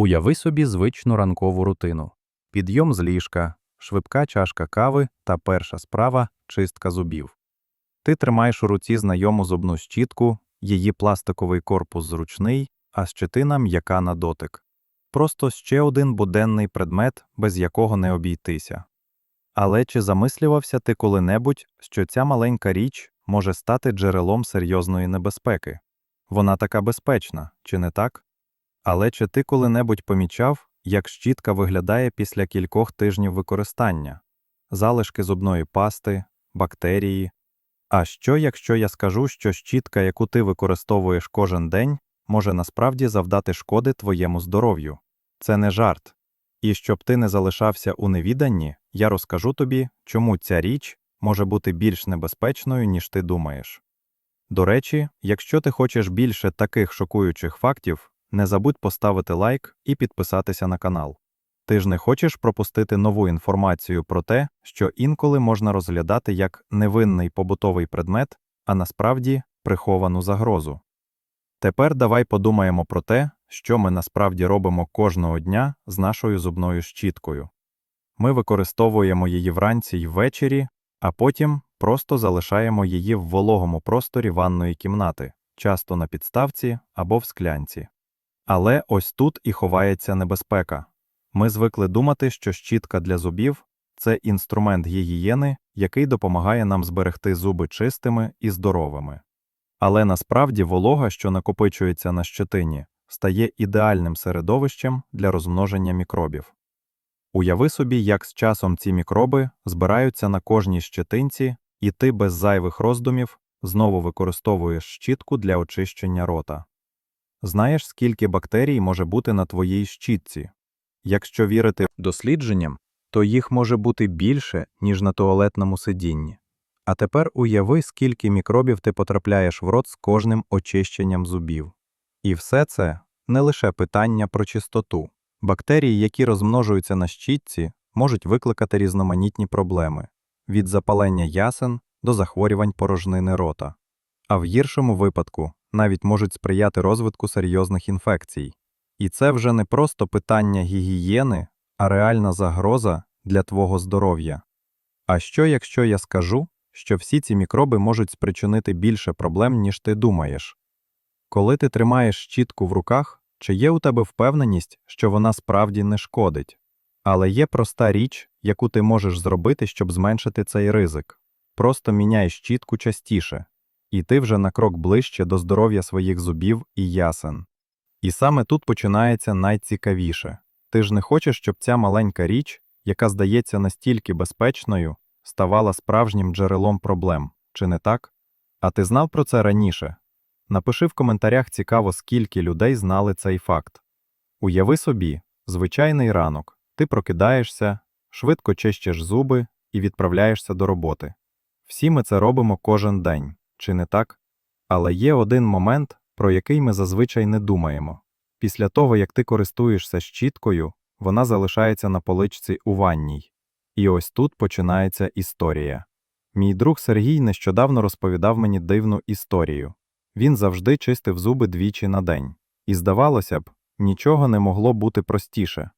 Уяви собі звичну ранкову рутину: підйом з ліжка, швидка чашка кави та перша справа чистка зубів. Ти тримаєш у руці знайому зубну щітку, її пластиковий корпус зручний, а щетина м'яка на дотик. Просто ще один буденний предмет, без якого не обійтися. Але чи замислювався ти коли-небудь, що ця маленька річ може стати джерелом серйозної небезпеки? Вона така безпечна, чи не так? Але чи ти коли-небудь помічав, як щітка виглядає після кількох тижнів використання? Залишки зубної пасти, бактерії. А що, якщо я скажу, що щітка, яку ти використовуєш кожен день, може насправді завдати шкоди твоєму здоров'ю? Це не жарт. І щоб ти не залишався у невіданні, я розкажу тобі, чому ця річ може бути більш небезпечною, ніж ти думаєш. До речі, якщо ти хочеш більше таких шокуючих фактів, не забудь поставити лайк і підписатися на канал. Ти ж не хочеш пропустити нову інформацію про те, що інколи можна розглядати як невинний побутовий предмет, а насправді приховану загрозу. Тепер давай подумаємо про те, що ми насправді робимо кожного дня з нашою зубною щіткою. Ми використовуємо її вранці й ввечері, а потім просто залишаємо її в вологому просторі ванної кімнати, часто на підставці або в склянці. Але ось тут і ховається небезпека. Ми звикли думати, що щітка для зубів це інструмент гігієни, який допомагає нам зберегти зуби чистими і здоровими. Але насправді волога, що накопичується на щетині, стає ідеальним середовищем для розмноження мікробів. Уяви собі, як з часом ці мікроби збираються на кожній щетинці, і ти без зайвих роздумів знову використовуєш щітку для очищення рота. Знаєш, скільки бактерій може бути на твоїй щітці? Якщо вірити дослідженням, то їх може бути більше, ніж на туалетному сидінні. А тепер уяви, скільки мікробів ти потрапляєш в рот з кожним очищенням зубів. І все це не лише питання про чистоту. Бактерії, які розмножуються на щітці, можуть викликати різноманітні проблеми від запалення ясен до захворювань порожнини рота. А в гіршому випадку навіть можуть сприяти розвитку серйозних інфекцій. І це вже не просто питання гігієни, а реальна загроза для твого здоров'я. А що, якщо я скажу, що всі ці мікроби можуть спричинити більше проблем, ніж ти думаєш? Коли ти тримаєш щітку в руках, чи є у тебе впевненість, що вона справді не шкодить? Але є проста річ, яку ти можеш зробити, щоб зменшити цей ризик. Просто міняй щітку частіше, і ти вже на крок ближче до здоров'я своїх зубів і ясен. І саме тут починається найцікавіше. Ти ж не хочеш, щоб ця маленька річ, яка здається настільки безпечною, ставала справжнім джерелом проблем, чи не так? А ти знав про це раніше? Напиши в коментарях цікаво, скільки людей знали цей факт. Уяви собі, звичайний ранок, ти прокидаєшся, швидко чищиш зуби і відправляєшся до роботи. Всі ми це робимо кожен день, чи не так? Але є один момент, про який ми зазвичай не думаємо. Після того, як ти користуєшся щіткою, вона залишається на поличці у ванній. І ось тут починається історія. Мій друг Сергій нещодавно розповідав мені дивну історію. Він завжди чистив зуби двічі на день. І, здавалося б, нічого не могло бути простіше.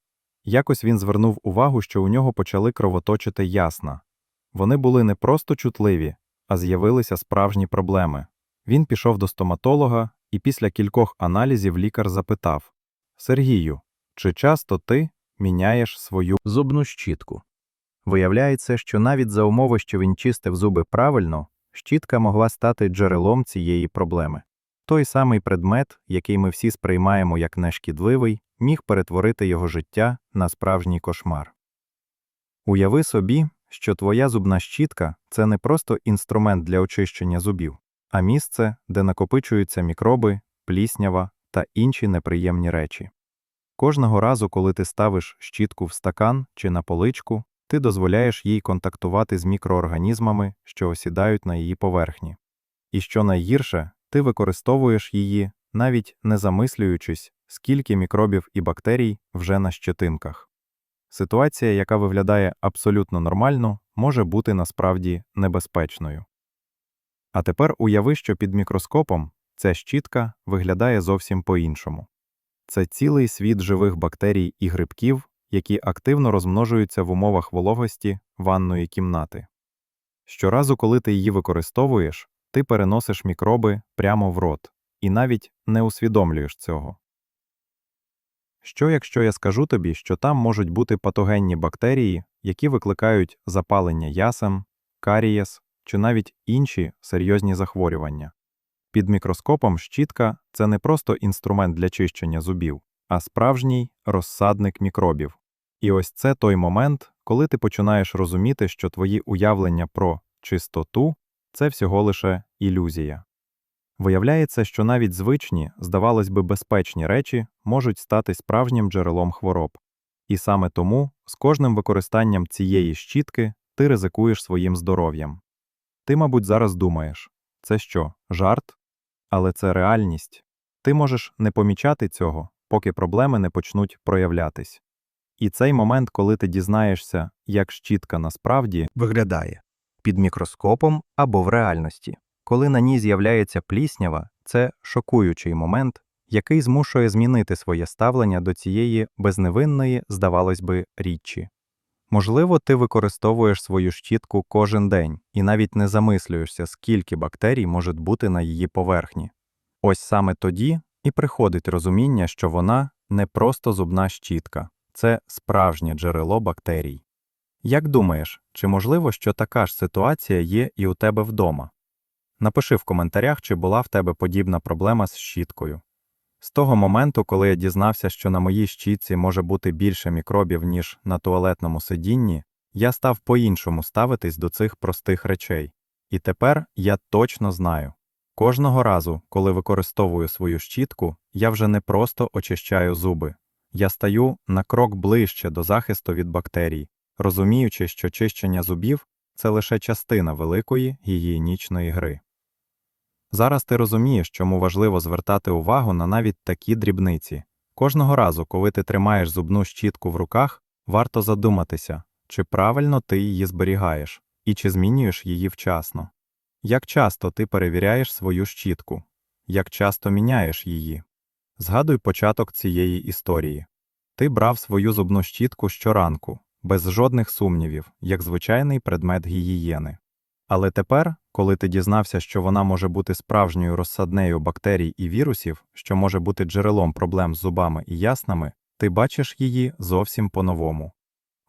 Якось він звернув увагу, що у нього почали кровоточити ясна. Вони були не просто чутливі, а з'явилися справжні проблеми. Він пішов до стоматолога, і після кількох аналізів лікар запитав Сергію, чи часто ти міняєш свою зубну щітку? Виявляється, що навіть за умови, що він чистив зуби правильно, щітка могла стати джерелом цієї проблеми. Той самий предмет, який ми всі сприймаємо як нешкідливий, міг перетворити його життя на справжній кошмар. Уяви собі, що твоя зубна щітка це не просто інструмент для очищення зубів, а місце, де накопичуються мікроби, пліснява та інші неприємні речі. Кожного разу, коли ти ставиш щітку в стакан чи на поличку, ти дозволяєш їй контактувати з мікроорганізмами, що осідають на її поверхні. І що найгірше, ти використовуєш її, навіть не замислюючись, скільки мікробів і бактерій вже на щетинках. Ситуація, яка виглядає абсолютно нормально, може бути насправді небезпечною. А тепер уяви, що під мікроскопом ця щітка виглядає зовсім по-іншому. це цілий світ живих бактерій і грибків, які активно розмножуються в умовах вологості ванної кімнати. Щоразу, коли ти її використовуєш, ти переносиш мікроби прямо в рот і навіть не усвідомлюєш цього. Що якщо я скажу тобі, що там можуть бути патогенні бактерії, які викликають запалення ясен, карієс чи навіть інші серйозні захворювання? Під мікроскопом щітка це не просто інструмент для чищення зубів, а справжній розсадник мікробів. І ось це той момент, коли ти починаєш розуміти, що твої уявлення про чистоту це всього лише ілюзія. Виявляється, що навіть звичні, здавалось би, безпечні речі можуть стати справжнім джерелом хвороб. І саме тому з кожним використанням цієї щітки ти ризикуєш своїм здоров'ям. Ти, мабуть, зараз думаєш це що, жарт? Але це реальність. Ти можеш не помічати цього, поки проблеми не почнуть проявлятись. І цей момент, коли ти дізнаєшся, як щітка насправді виглядає під мікроскопом або в реальності. Коли на ній з'являється пліснява, це шокуючий момент, який змушує змінити своє ставлення до цієї безневинної, здавалось би, річчі. Можливо, ти використовуєш свою щітку кожен день і навіть не замислюєшся, скільки бактерій може бути на її поверхні. Ось саме тоді і приходить розуміння, що вона не просто зубна щітка, це справжнє джерело бактерій. Як думаєш, чи можливо, що така ж ситуація є і у тебе вдома? Напиши в коментарях, чи була в тебе подібна проблема з щіткою. З того моменту, коли я дізнався, що на моїй щітці може бути більше мікробів, ніж на туалетному сидінні, я став по-іншому ставитись до цих простих речей. І тепер я точно знаю. Кожного разу, коли використовую свою щітку, я вже не просто очищаю зуби. Я стаю на крок ближче до захисту від бактерій, розуміючи, що чищення зубів це лише частина великої гігієнічної гри. Зараз ти розумієш, чому важливо звертати увагу на навіть такі дрібниці. Кожного разу, коли ти тримаєш зубну щітку в руках, варто задуматися, чи правильно ти її зберігаєш і чи змінюєш її вчасно. Як часто ти перевіряєш свою щітку, як часто міняєш її. Згадуй початок цієї історії. Ти брав свою зубну щітку щоранку, без жодних сумнівів, як звичайний предмет гігієни. Але тепер, коли ти дізнався, що вона може бути справжньою розсаднею бактерій і вірусів, що може бути джерелом проблем з зубами і яснами, ти бачиш її зовсім по-новому.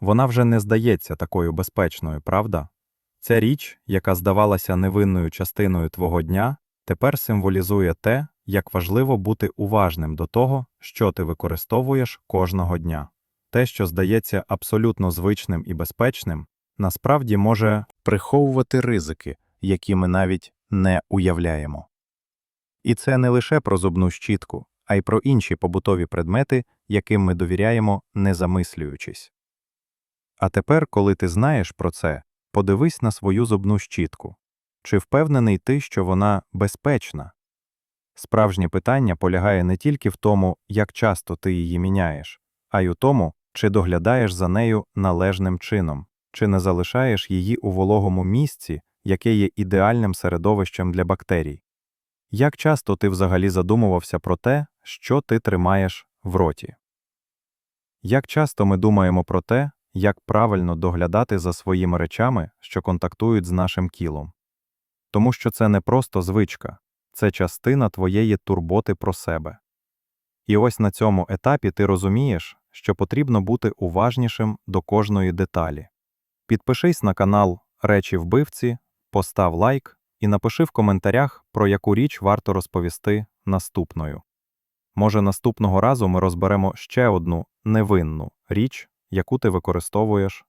Вона вже не здається такою безпечною, правда? Ця річ, яка здавалася невинною частиною твого дня, тепер символізує те, як важливо бути уважним до того, що ти використовуєш кожного дня. Те, що здається абсолютно звичним і безпечним, насправді може приховувати ризики, які ми навіть не уявляємо. І це не лише про зубну щітку, а й про інші побутові предмети, яким ми довіряємо, не замислюючись. А тепер, коли ти знаєш про це, подивись на свою зубну щітку. Чи впевнений ти, що вона безпечна? Справжнє питання полягає не тільки в тому, як часто ти її міняєш, а й у тому, чи доглядаєш за нею належним чином, чи не залишаєш її у вологому місці, яке є ідеальним середовищем для бактерій. Як часто ти взагалі задумувався про те, що ти тримаєш в роті? Як часто ми думаємо про те, як правильно доглядати за своїми речами, що контактують з нашим тілом? Тому що це не просто звичка, це частина твоєї турботи про себе. І ось на цьому етапі ти розумієш, що потрібно бути уважнішим до кожної деталі. Підпишись на канал Речі вбивці, постав лайк і напиши в коментарях, про яку річ варто розповісти наступною. Може, наступного разу ми розберемо ще одну невинну річ, яку ти використовуєш